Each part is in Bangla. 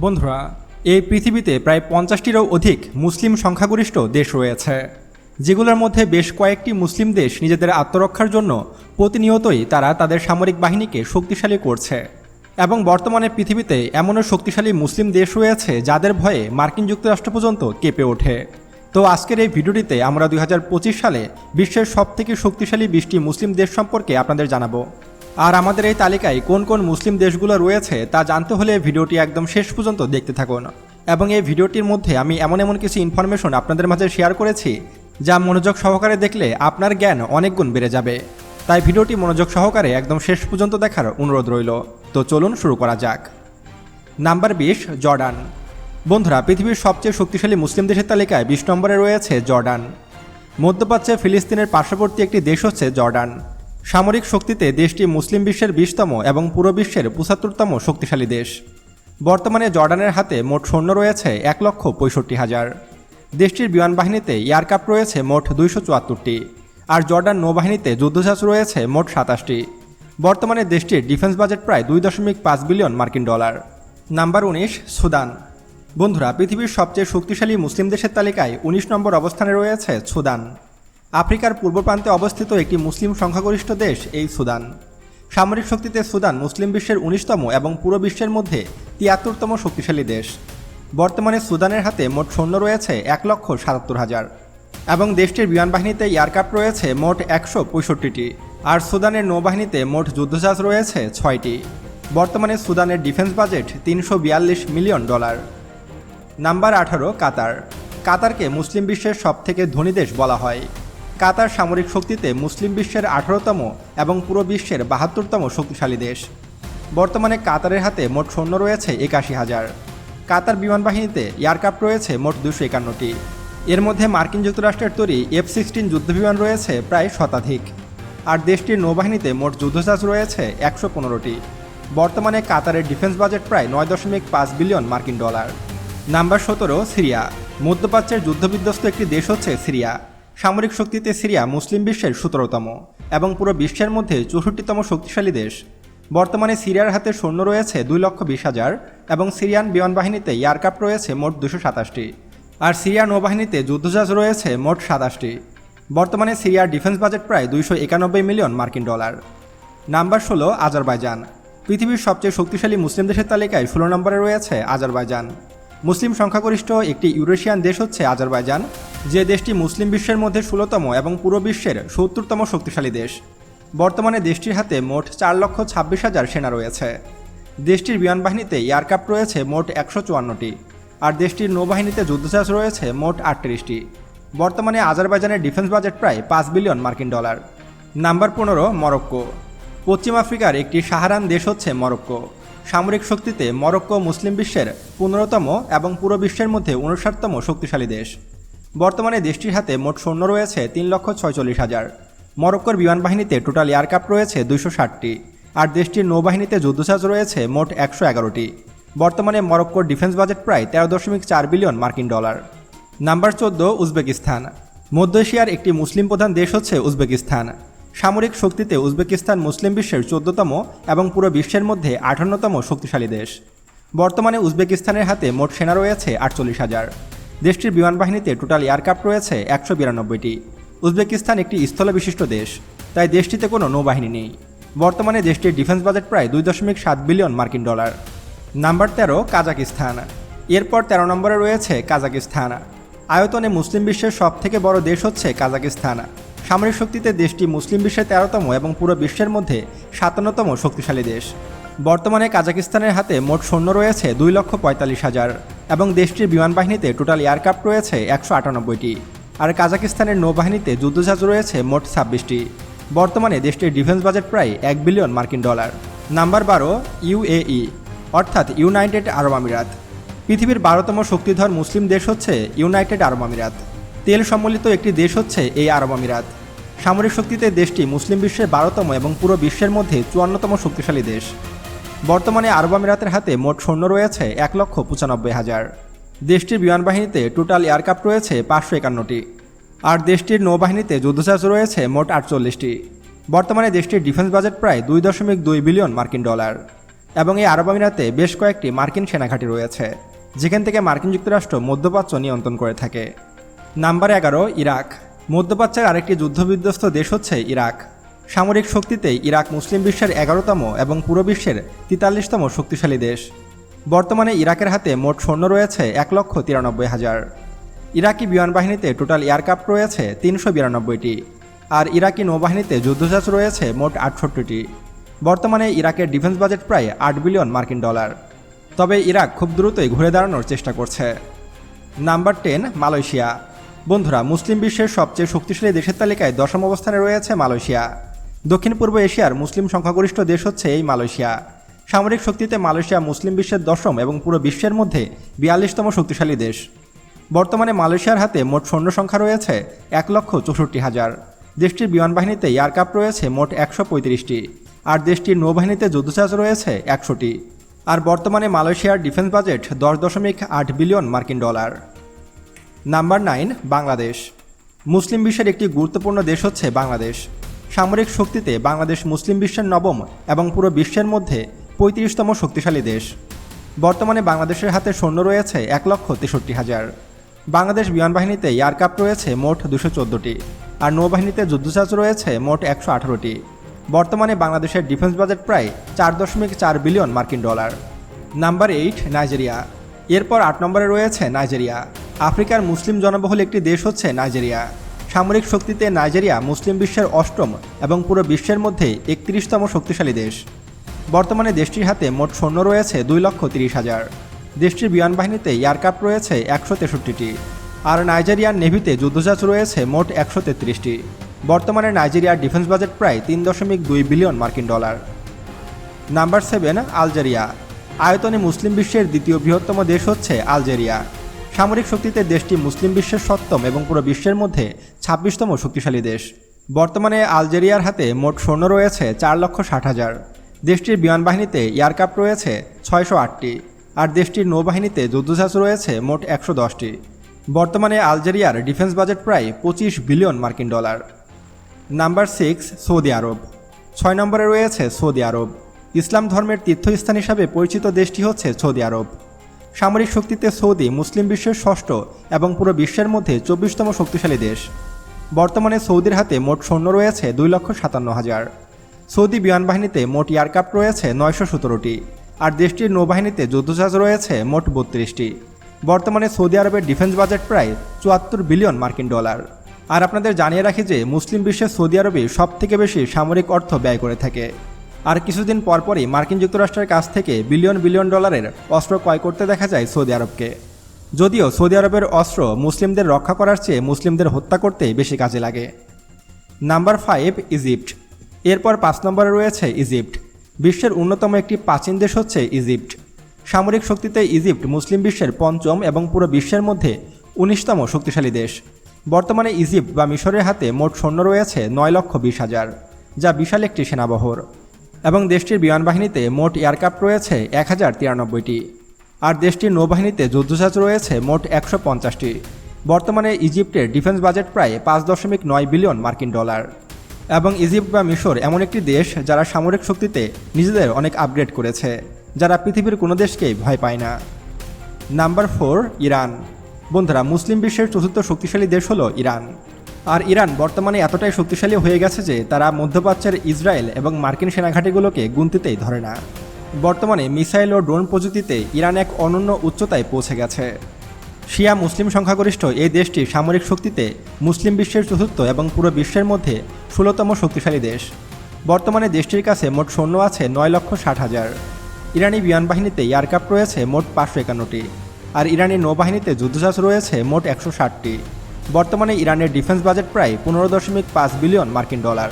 বন্ধুরা, এই পৃথিবীতে প্রায় পঞ্চাশটিরও অধিক মুসলিম সংখ্যাগরিষ্ঠ দেশ রয়েছে, যেগুলোর মধ্যে বেশ কয়েকটি মুসলিম দেশ নিজেদের আত্মরক্ষার জন্য প্রতিনিয়তই তারা তাদের সামরিক বাহিনীকে শক্তিশালী করছে এবং বর্তমানে পৃথিবীতে এমনও শক্তিশালী মুসলিম দেশ রয়েছে যাদের ভয়ে মার্কিন যুক্তরাষ্ট্র পর্যন্ত কেঁপে ওঠে। তো আজকের এই ভিডিওটিতে আমরা দু হাজার পঁচিশ সালে বিশ্বের সবথেকে শক্তিশালী বিশটি মুসলিম দেশ সম্পর্কে আপনাদের জানাব। আর আমাদের এই তালিকায় কোন কোন মুসলিম দেশগুলো রয়েছে তা জানতে হলে ভিডিওটি একদম শেষ পর্যন্ত দেখতে থাকুন। এবং এই ভিডিওটির মধ্যে আমি এমন এমন কিছু ইনফরমেশন আপনাদের মাঝে শেয়ার করেছি, যা মনোযোগ সহকারে দেখলে আপনার জ্ঞান অনেক গুণ বেড়ে যাবে। তাই ভিডিওটি মনোযোগ সহকারে একদম শেষ পর্যন্ত দেখার অনুরোধ রইল। তো চলুন শুরু করা যাক। নাম্বার বিশ, জর্ডান। বন্ধুরা, পৃথিবীর সবচেয়ে শক্তিশালী মুসলিম দেশের তালিকায় বিশ নম্বরে রয়েছে জর্ডান। মধ্যপ্রাচ্যে ফিলিস্তিনের পার্শ্ববর্তী একটি দেশ হচ্ছে জর্ডান। সামরিক শক্তিতে দেশটি মুসলিম বিশ্বের বিশতম এবং পুরো বিশ্বের পঁচাত্তরতম শক্তিশালী দেশ। বর্তমানে জর্ডানের হাতে মোট সৈন্য রয়েছে এক লক্ষ পঁয়ষট্টি হাজার। দেশটির বিমান বাহিনীতে এয়ারক্রাফট রয়েছে মোট দুইশো চুয়াত্তরটি, আর জর্ডান নৌবাহিনীতে যুদ্ধজাহাজ রয়েছে মোট সাতাশটি। বর্তমানে দেশটির ডিফেন্স বাজেট প্রায় দুই দশমিক পাঁচ বিলিয়ন মার্কিন ডলার। নাম্বার উনিশ, সুদান। বন্ধুরা, পৃথিবীর সবচেয়ে শক্তিশালী মুসলিম দেশের তালিকায় উনিশ নম্বর অবস্থানে রয়েছে সুদান। আফ্রিকার পূর্ব প্রান্তে অবস্থিত একটি মুসলিম সংখ্যাগরিষ্ঠ দেশ, এই সুদান। সামরিক শক্তিতে সুদান মুসলিম বিশ্বের উনিশতম এবং পুরো বিশ্বের মধ্যে তিয়াত্তরতম শক্তিশালী দেশ। বর্তমানে সুদানের হাতে মোট সৈন্য রয়েছে এক লক্ষ সাতাত্তর হাজার। এবং দেশটির বিমান বাহিনীতে এয়ারক্রাফট রয়েছে মোট একশো পঁয়ষট্টিটি। আর সুদানের নৌবাহিনীতে মোট যুদ্ধজাহাজ রয়েছে ছয়টি। বর্তমানে সুদানের ডিফেন্স বাজেট তিনশো বিয়াল্লিশ মিলিয়ন ডলার। নাম্বার আঠারো, কাতার। কাতারকে মুসলিম বিশ্বের সবথেকে ধনী দেশ বলা হয়। কাতার সামরিক শক্তিতে মুসলিম বিশ্বের আঠারোতম এবং পুরো বিশ্বের বাহাত্তরতম শক্তিশালী দেশ। বর্তমানে কাতারের হাতে মোট সৈন্য রয়েছে একাশি হাজার। কাতার বিমান বাহিনীতে এয়ারক্রাফট রয়েছে মোট দুশো একান্নটি। এর মধ্যে মার্কিন যুক্তরাষ্ট্রের তৈরি এফ সিক্সটিন যুদ্ধবিমান রয়েছে প্রায় শতাধিক। আর দেশটির নৌবাহিনীতে মোট যুদ্ধজাহাজ রয়েছে একশো পনেরোটি। বর্তমানে কাতারের ডিফেন্স বাজেট প্রায় নয় দশমিক পাঁচ বিলিয়ন মার্কিন ডলার। নাম্বার সতেরো, সিরিয়া। মধ্যপ্রাচ্যের যুদ্ধবিধ্বস্ত একটি দেশ হচ্ছে সিরিয়া। সামরিক শক্তিতে সিরিয়া মুসলিম বিশ্বের সতেরোতম এবং পুরো বিশ্বের মধ্যে চৌষট্টিতম শক্তিশালী দেশ। বর্তমানে সিরিয়ার হাতে সৈন্য রয়েছে দুই লক্ষ বিশ হাজার এবং সিরিয়ান বিমান বাহিনীতে এয়ারক্রাফট রয়েছে মোট দুশো সাতাশটি। আর সিরিয়া নৌবাহিনীতে যুদ্ধজাহাজ রয়েছে মোট সাতাশটি। বর্তমানে সিরিয়ার ডিফেন্স বাজেট প্রায় দুইশো একানব্বই মিলিয়ন মার্কিন ডলার। নাম্বার ষোলো, আজারবাইজান। পৃথিবীর সবচেয়ে শক্তিশালী মুসলিম দেশের তালিকায় ষোলো নম্বরে রয়েছে আজারবাইজান। মুসলিম সংখ্যাগরিষ্ঠ একটি ইউরেশিয়ান দেশ হচ্ছে আজারবাইজান, যে দেশটি মুসলিম বিশ্বের মধ্যে ষোলোতম এবং পুরো বিশ্বের সত্তরতম শক্তিশালী দেশ। বর্তমানে দেশটির হাতে মোট চার লক্ষ ছাব্বিশ হাজার সেনা রয়েছে। দেশটির বিমান বাহিনীতে এয়ারক্রাফট রয়েছে মোট একশো চুয়ান্নটি, আর দেশটির নৌবাহিনীতে যুদ্ধজাহাজ রয়েছে মোট আটত্রিশটি। বর্তমানে আজারবাইজানের ডিফেন্স বাজেট প্রায় পাঁচ বিলিয়ন মার্কিন ডলার। নাম্বার পনেরো, মরক্কো। পশ্চিম আফ্রিকার একটি সাহারান দেশ হচ্ছে মরক্কো। সামরিক শক্তিতে মরক্কো মুসলিম বিশ্বের পনেরোতম এবং পুরো বিশ্বের মধ্যে উনষাটতম শক্তিশালী দেশ। বর্তমানে দেশটির হাতে মোট সৈন্য রয়েছে তিন লক্ষ ছয়চল্লিশ হাজার। মরক্কোর বিমান বাহিনীতে টোটাল এয়ারক্রাফট রয়েছে দুইশো ষাটটি আর দেশটির নৌবাহিনীতে যুদ্ধজাহাজ রয়েছে মোট একশো এগারোটি। বর্তমানে মরক্কোর ডিফেন্স বাজেট প্রায় তেরো দশমিক চার বিলিয়ন মার্কিন ডলার। নাম্বার চোদ্দ, উজবেকিস্তান। মধ্য এশিয়ার একটি মুসলিম প্রধান দেশ হচ্ছে উজবেকিস্তান। সামরিক শক্তিতে উজবেকিস্তান মুসলিম বিশ্বের চোদ্দতম এবং পুরো বিশ্বের মধ্যে আঠান্নতম শক্তিশালী দেশ। বর্তমানে উজবেকিস্তানের হাতে মোট সেনা রয়েছে আটচল্লিশ হাজার। দেশটির বিমান বাহিনীতে টোটাল এয়ারক্রাফট রয়েছে একশো বিরানব্বইটি। উজবেকিস্তান একটি স্থল বিশিষ্ট দেশ, তাই দেশটিতে কোনো নৌবাহিনী নেই। বর্তমানে দেশটির ডিফেন্স বাজেট প্রায় দুই দশমিক সাত বিলিয়ন মার্কিন ডলার। নাম্বার তেরো, কাজাকিস্তান। এরপর তেরো নম্বরে রয়েছে কাজাকিস্তান। আয়তনে মুসলিম বিশ্বের সবথেকে বড় দেশ হচ্ছে কাজাকিস্তান। সামরিক শক্তিতে দেশটি মুসলিম বিশ্বের তেরোতম এবং পুরো বিশ্বের মধ্যে সাতান্নতম শক্তিশালী দেশ। বর্তমানে কাজাকিস্তানের হাতে মোট সৈন্য রয়েছে দুই লক্ষ পঁয়তাল্লিশ হাজার এবং দেশটির বিমান বাহিনীতে টোটাল এয়ারক্রাফট রয়েছে একশো আটানব্বইটি। আর কাজাকিস্তানের নৌবাহিনীতে যুদ্ধজাহাজ রয়েছে মোট ছাব্বিশটি। বর্তমানে দেশটির ডিফেন্স বাজেট প্রায় এক বিলিয়ন মার্কিন ডলার। নাম্বার বারো ইউএই অর্থাৎ ইউনাইটেড আরব আমিরাত। পৃথিবীর বারোতম শক্তিধর মুসলিম দেশ হচ্ছে ইউনাইটেড আরব আমিরাত। তেল সম্বলিত একটি দেশ হচ্ছে এই আরব আমিরাত। সামরিক শক্তিতে দেশটি মুসলিম বিশ্বের বারোতম এবং পুরো বিশ্বের মধ্যে চুয়ান্নতম শক্তিশালী দেশ। বর্তমানে আরব আমিরাতের হাতে মোট সৈন্য রয়েছে এক লক্ষ পঁচানব্বই হাজার। দেশটির বিমান বাহিনীতে টোটাল এয়ারক্রাফট রয়েছে পাঁচশো একান্নটি। আর দেশটির নৌবাহিনীতে যুদ্ধজাহাজ রয়েছে মোট আটচল্লিশটি। বর্তমানে দেশটির ডিফেন্স বাজেট প্রায় দুই দশমিক দুই বিলিয়ন মার্কিন ডলার। এবং এই আরব আমিরাতে বেশ কয়েকটি মার্কিন সেনাঘাঁটি রয়েছে, যেখান থেকে মার্কিন যুক্তরাষ্ট্র মধ্যপ্রাচ্য নিয়ন্ত্রণ করে থাকে। নাম্বার এগারো, ইরাক। মধ্যপ্রাচ্যের আরেকটি যুদ্ধবিধ্বস্ত দেশ হচ্ছে ইরাক। সামরিক শক্তিতে ইরাক মুসলিম বিশ্বের এগারোতম এবং পুরো বিশ্বের তেতাল্লিশতম শক্তিশালী দেশ। বর্তমানে ইরাকের হাতে মোট সৈন্য রয়েছে এক লক্ষ তিরানব্বই হাজার। ইরাকি বিমান বাহিনীতে টোটাল এয়ারক্রাফট রয়েছে তিনশো বিরানব্বইটি। আর ইরাকি নৌবাহিনীতে যুদ্ধজাহাজ রয়েছে মোট আটষট্টিটি। বর্তমানে ইরাকের ডিফেন্স বাজেট প্রায় আট বিলিয়ন মার্কিন ডলার। তবে ইরাক খুব দ্রুতই ঘুরে দাঁড়ানোর চেষ্টা করছে। Number ten, Malaysia. বন্ধুরা, মুসলিম বিশ্বের সবচেয়ে শক্তিশালী দেশের তালিকায় দশম অবস্থানে রয়েছে মালয়েশিয়া। দক্ষিণ পূর্ব এশিয়ার মুসলিম সংখ্যাগরিষ্ঠ দেশ হচ্ছে এই মালয়েশিয়া। সামরিক শক্তিতে মালয়েশিয়া মুসলিম বিশ্বের দশম এবং পুরো বিশ্বের মধ্যে বিয়াল্লিশতম শক্তিশালী দেশ। বর্তমানে মালয়েশিয়ার হাতে মোট সৈন্য সংখ্যা রয়েছে এক লক্ষ চৌষট্টি হাজার। দেশটির বিমান বাহিনীতে এয়ারক্রাফট রয়েছে মোট একশো পঁয়ত্রিশটি। আর দেশটির নৌবাহিনীতে যুদ্ধজাহাজ রয়েছে একশোটি। আর বর্তমানে মালয়েশিয়ার ডিফেন্স বাজেট দশ দশমিক আট বিলিয়ন মার্কিন ডলার। নাম্বার নাইন বাংলাদেশ মুসলিম বিশ্বের একটি গুরুত্বপূর্ণ দেশ হচ্ছে বাংলাদেশ। সামরিক শক্তিতে বাংলাদেশ মুসলিম বিশ্বের নবম এবং পুরো বিশ্বের মধ্যে পঁয়ত্রিশতম শক্তিশালী দেশ। বর্তমানে বাংলাদেশের হাতে সৈন্য রয়েছে এক লক্ষ তেষট্টি হাজার। বাংলাদেশ বিমান বাহিনীতে এয়ারক্রাফট রয়েছে মোট দুশো চোদ্দোটি আর নৌবাহিনীতে যুদ্ধজাহাজ রয়েছে মোট একশো আঠারোটি। বর্তমানে বাংলাদেশের ডিফেন্স বাজেট প্রায় চার দশমিক চার বিলিয়ন মার্কিন ডলার। নাম্বার এইট নাইজেরিয়া এরপর আট নম্বরে রয়েছে নাইজেরিয়া আফ্রিকার মুসলিম জনবহুল একটি দেশ হচ্ছে নাইজেরিয়া। সামরিক শক্তিতে নাইজেরিয়া মুসলিম বিশ্বের অষ্টম এবং পুরো বিশ্বের মধ্যে একত্রিশতম শক্তিশালী দেশ। বর্তমানে দেশটির হাতে মোট সৈন্য রয়েছে দুই লক্ষ তিরিশ হাজার। দেশটির বিমান বাহিনীতে এয়ারক্রাফট রয়েছে একশো তেষট্টিটি। আর নাইজেরিয়ার নেভিতে যুদ্ধজাহাজ রয়েছে মোট একশো তেত্রিশটি। বর্তমানে নাইজেরিয়ার ডিফেন্স বাজেট প্রায় তিন দশমিক দুই বিলিয়ন মার্কিন ডলার। Number seven Algeria. আয়তনে মুসলিম বিশ্বের দ্বিতীয় বৃহত্তম দেশ হচ্ছে আলজেরিয়া। সামরিক শক্তিতে দেশটি মুসলিম বিশ্বের সপ্তম এবং পুরো বিশ্বের মধ্যে ছাব্বিশতম শক্তিশালী দেশ। বর্তমানে আলজেরিয়ার হাতে মোট সৈন্য রয়েছে চার লক্ষ ষাট হাজার। দেশটির বিমান বাহিনীতে এয়ারক্রাফট রয়েছে ছয়শো আটটি আর দেশটির নৌবাহিনীতে যুদ্ধজাহাজ রয়েছে মোট একশো দশটি। বর্তমানে আলজেরিয়ার ডিফেন্স বাজেট প্রায় পঁচিশ বিলিয়ন মার্কিন dollar. Number six, Saudi Arab. ছয় নম্বরে রয়েছে সৌদি আরব। ইসলাম ধর্মের তীর্থস্থান হিসাবে পরিচিত দেশটি হচ্ছে সৌদি আরব। সামরিক শক্তিতে সৌদি, মুসলিম বিশ্বের ষষ্ঠ এবং পুরো বিশ্বের মধ্যে চব্বিশতম শক্তিশালী দেশ। বর্তমানে সৌদির হাতে মোট সৈন্য রয়েছে দুই লক্ষ সাতান্ন হাজার। সৌদি বিমান বাহিনীতে মোট এয়ারক্রাফট রয়েছে নয়শো সতেরোটি আর দেশটির নৌবাহিনীতে যুদ্ধজাহাজ রয়েছে মোট বত্রিশটি। বর্তমানে সৌদি আরবের ডিফেন্স বাজেট প্রায় চুয়াত্তর বিলিয়ন মার্কিন ডলার। আর আপনাদের জানিয়ে রাখি যে মুসলিম বিশ্বে সৌদি আরবে সব থেকে বেশি সামরিক অর্থ ব্যয় করে থাকে। আর কিছুদিন পরপরই মার্কিন যুক্তরাষ্ট্রের কাছ থেকে বিলিয়ন বিলিয়ন ডলারের অস্ত্র ক্রয় করতে দেখা যায় সৌদি আরবকে। যদিও সৌদি আরবের অস্ত্র মুসলিমদের রক্ষা করার চেয়ে মুসলিমদের হত্যা করতে বেশি কাজে লাগে। Number five, Egypt. এরপর পাঁচ নম্বরে রয়েছে ইজিপ্ট। বিশ্বের অন্যতম একটি প্রাচীন দেশ হচ্ছে ইজিপ্ট। সামরিক শক্তিতে ইজিপ্ট মুসলিম বিশ্বের পঞ্চম এবং পুরো বিশ্বের মধ্যে উনিশতম শক্তিশালী দেশ। বর্তমানে ইজিপ্ট বা মিশরের হাতে মোট সৈন্য রয়েছে নয় লক্ষ বিশ হাজার, যা বিশাল একটি সেনাবহর। এবং দেশটির বিমান বাহিনীতে মোট এয়ারক্রাফট রয়েছে এক হাজার তিরানব্বইটি। আর দেশটির নৌবাহিনীতে যুদ্ধজাহাজ রয়েছে মোট একশো পঞ্চাশটি। বর্তমানে ইজিপ্টের ডিফেন্স বাজেট প্রায় পাঁচ দশমিক নয় বিলিয়ন মার্কিন ডলার। এবং ইজিপ্ট বা মিশর এমন একটি দেশ যারা সামরিক শক্তিতে নিজেদের অনেক আপগ্রেড করেছে, যারা পৃথিবীর কোনো দেশকেই ভয় পায় না। Number four, Iran. বন্ধুরা, মুসলিম বিশ্বের চতুর্থ শক্তিশালী দেশ হলো ইরান। আর ইরান বর্তমানে এতটাই শক্তিশালী হয়ে গেছে যে তারা মধ্যপ্রাচ্যের ইসরায়েল এবং মার্কিন সেনাঘাঁটিগুলোকে গুনতিতেই ধরে না। বর্তমানে মিসাইল ও ড্রোন প্রযুক্তিতে ইরান এক অনন্য উচ্চতায় পৌঁছে গেছে। শিয়া মুসলিম সংখ্যাগরিষ্ঠ এই দেশটি সামরিক শক্তিতে মুসলিম বিশ্বের চতুর্থ এবং পুরো বিশ্বের মধ্যে ষোলোতম শক্তিশালী দেশ। বর্তমানে দেশটির কাছে মোট সৈন্য আছে নয় লক্ষ ষাট হাজার। ইরানি বিমান বাহিনীতে এয়ারক্রাফট রয়েছে মোট পাঁচশো একান্নটি। আর ইরানি নৌবাহিনীতে যুদ্ধজাহাজ রয়েছে মোট একশো ষাটটি। বর্তমানে ইরানের ডিফেন্স বাজেট প্রায় পনেরো দশমিক পাঁচ বিলিয়ন মার্কিন ডলার।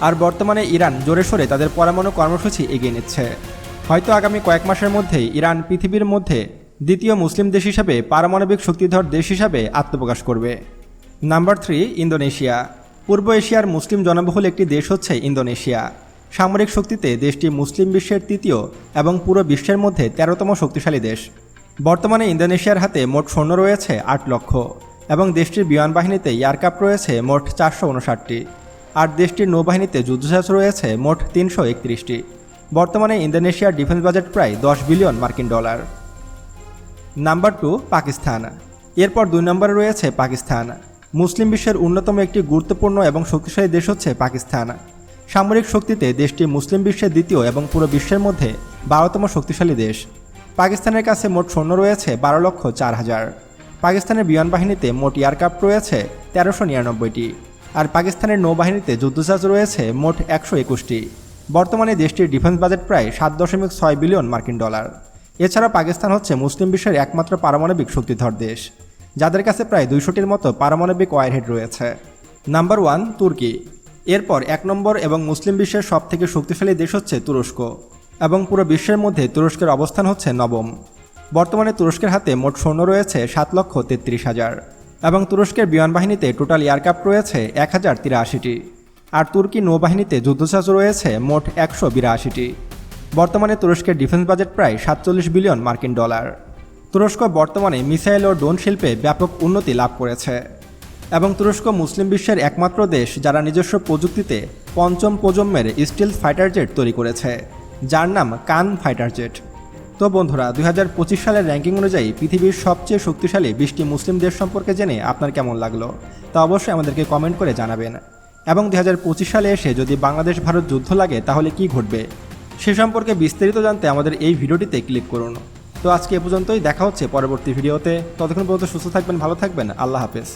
আর বর্তমানে ইরান জোরে সোরে তাদের পরমাণু কর্মসূচি এগিয়ে নিচ্ছে। হয়তো আগামী কয়েক মাসের মধ্যেই ইরান পৃথিবীর মধ্যে দ্বিতীয় মুসলিম দেশ হিসাবে পারমাণবিক শক্তিধর দেশ হিসাবে আত্মপ্রকাশ করবে। Number three, Indonesia. পূর্ব এশিয়ার মুসলিম জনবহুল একটি দেশ হচ্ছে ইন্দোনেশিয়া। সামরিক শক্তিতে দেশটি মুসলিম বিশ্বের তৃতীয় এবং পুরো বিশ্বের মধ্যে তেরোতম শক্তিশালী দেশ। বর্তমানে ইন্দোনেশিয়ার হাতে মোট সৈন্য রয়েছে আট লক্ষ। এবং দেশটির বিমান বাহিনীতে এয়ারক্রাফট রয়েছে মোট চারশো উনষাটটি। আর দেশটির নৌবাহিনীতে যুদ্ধজাহাজ রয়েছে মোট তিনশো একত্রিশটি। বর্তমানে ইন্দোনেশিয়ার ডিফেন্স বাজেট প্রায় দশ বিলিয়ন মার্কিন ডলার। Number two, Pakistan. এরপর দুই নম্বরে রয়েছে পাকিস্তান। মুসলিম বিশ্বের অন্যতম একটি গুরুত্বপূর্ণ এবং শক্তিশালী দেশ হচ্ছে পাকিস্তান। সামরিক শক্তিতে দেশটি মুসলিম বিশ্বের দ্বিতীয় এবং পুরো বিশ্বের মধ্যে বারোতম শক্তিশালী দেশ। পাকিস্তানের কাছে মোট সৈন্য রয়েছে বারো লক্ষ চার হাজার। পাকিস্তানের বিমান বাহিনীতে মোট এয়ারক্রাফট রয়েছে তেরোশো নিরানব্বইটি, আর পাকিস্তানের নৌবাহিনীতে যুদ্ধজাহাজ রয়েছে মোট একশো একুশটি। বর্তমানে দেশটির ডিফেন্স বাজেট প্রায় সাত দশমিক ছয় বিলিয়ন মার্কিন ডলার। এছাড়া পাকিস্তান হচ্ছে মুসলিম বিশ্বের একমাত্র পারমাণবিক শক্তিধর দেশ, যাদের কাছে প্রায় দুইশোটির মতো পারমাণবিক ওয়ারহেড রয়েছে। নাম্বার ওয়ান, তুর্কি। এরপর এক নম্বর এবং মুসলিম বিশ্বের সবথেকে শক্তিশালী দেশ হচ্ছে তুরস্ক, এবং পুরো বিশ্বের মধ্যে তুরস্কের অবস্থান হচ্ছে নবম। বর্তমানে তুরস্কের হাতে মোট সৈন্য রয়েছে সাত লক্ষ তেত্রিশ হাজার এবং তুরস্কের বিমান বাহিনীতে টোটাল এয়ারক্রাফট রয়েছে এক হাজার তিরাশিটি। আর তুর্কি নৌবাহিনীতে যুদ্ধজাহাজ রয়েছে মোট একশো বিরাশিটি। বর্তমানে তুরস্কের ডিফেন্স বাজেট প্রায় সাতচল্লিশ বিলিয়ন মার্কিন ডলার। তুরস্ক বর্তমানে মিসাইল ও ড্রোন শিল্পে ব্যাপক উন্নতি লাভ করেছে এবং তুরস্ক মুসলিম বিশ্বের একমাত্র দেশ যারা নিজস্ব প্রযুক্তিতে পঞ্চম প্রজন্মের স্টিল ফাইটার জেট তৈরি করেছে, যার নাম কান ফাইটার জেট। তো বন্ধুরা, দুই হাজার পঁচিশ সালের র্যাঙ্কিং অনুযায়ী পৃথিবীর সবচেয়ে শক্তিশালী বিশটি মুসলিম দেশ সম্পর্কে জেনে আপনার কেমন লাগল তা অবশ্যই আমাদেরকে কমেন্ট করে জানাবেন। এবং দু হাজার পঁচিশ সালে এসে যদি বাংলাদেশ ভারত যুদ্ধ লাগে, তাহলে কি ঘটবে? সে সম্পর্কে বিস্তারিত জানতে আমাদের এই ভিডিওটিতে ক্লিক করুন। তো আজকে এ পর্যন্তই, দেখা হচ্ছে পরবর্তী ভিডিওতে। ততক্ষণ পর্যন্ত সুস্থ থাকবেন, ভালো থাকবেন, আল্লাহ হাফেজ।